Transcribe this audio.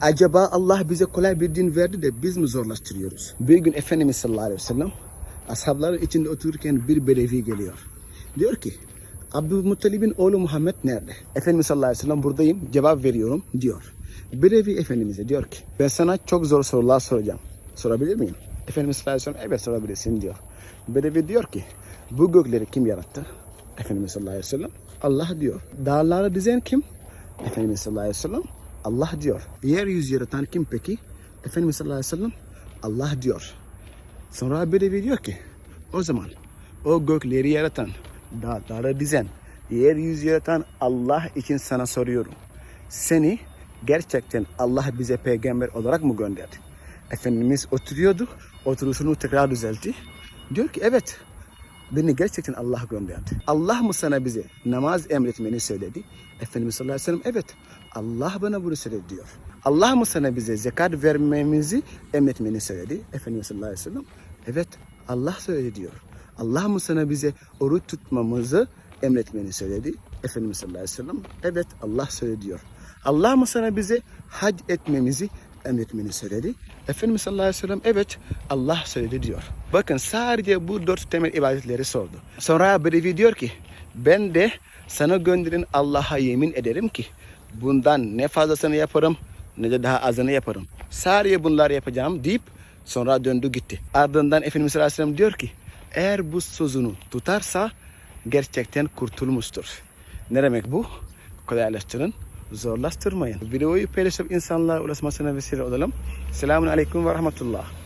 Acaba Allah bize kolay bir din verdi de biz mi zorlaştırıyoruz? Bir gün Efendimiz sallallahu aleyhi ve sellem ashabların içinde otururken bir bedevi geliyor. Diyor ki Abdülmuttalib'in oğlu Muhammed nerede? Efendimiz sallallahu aleyhi ve sellem buradayım cevap veriyorum diyor. Bedevi Efendimiz'e diyor ki ben sana çok zor sorular soracağım. Sorabilir miyim? Efendimiz sallallahu aleyhi ve sellem evet sorabilirsin diyor. Bedevi diyor ki bu gökleri kim yarattı? Efendimiz sallallahu aleyhi ve sellem Allah diyor. Dağları dizen kim? Efendimiz sallallahu aleyhi ve sellem Allah diyor. Yeryüzü yaratan kim peki? Efendimiz sallallahu aleyhi ve sellem Allah diyor. Sonra Bedevi diyor ki o zaman o gökleri yaratan, dağları dizen, yeryüzü yaratan Allah için sana soruyorum. Seni gerçekten Allah bize peygamber olarak mı gönderdi? Efendimiz oturuyordu, oturuşunu tekrar düzeltti. Diyor ki evet beni gerçekten Allah gönderdi. Allah mı sana bize namaz emretmeni söyledi? Efendimiz sallallahu aleyhi ve sellem evet Allah bana bunu söyledi diyor. Allah mı sana bize zekat vermemizi emretmeni söyledi? Efendimiz sallallahu aleyhi ve sellem evet Allah söyledi diyor. Allah mı sana bize oruç tutmamızı emretmeni söyledi? Efendimiz sallallahu aleyhi ve sellem evet Allah söyledi diyor. Allah mı sana bize hac etmemizi emretmeni söyledi. Efendimiz sallallahu aleyhi ve sellem evet Allah söyledi diyor. Bakın sadece bu dört temel ibadetleri sordu. Sonra Bedevi diyor ki ben de sana gönderin Allah'a yemin ederim ki bundan ne fazlasını yaparım ne de daha azını yaparım. Sadece bunları yapacağım deyip sonra döndü gitti. Ardından Efendimiz sallallahu aleyhi ve sellem diyor ki eğer bu sözünü tutarsa gerçekten kurtulmuştur. Ne demek bu? Kolaylaştırın, zorlaştırmayın. Videoyu paylaşıp insanlara ulaşmasına vesile olalım. Selamun Aleyküm ve Rahmetullah.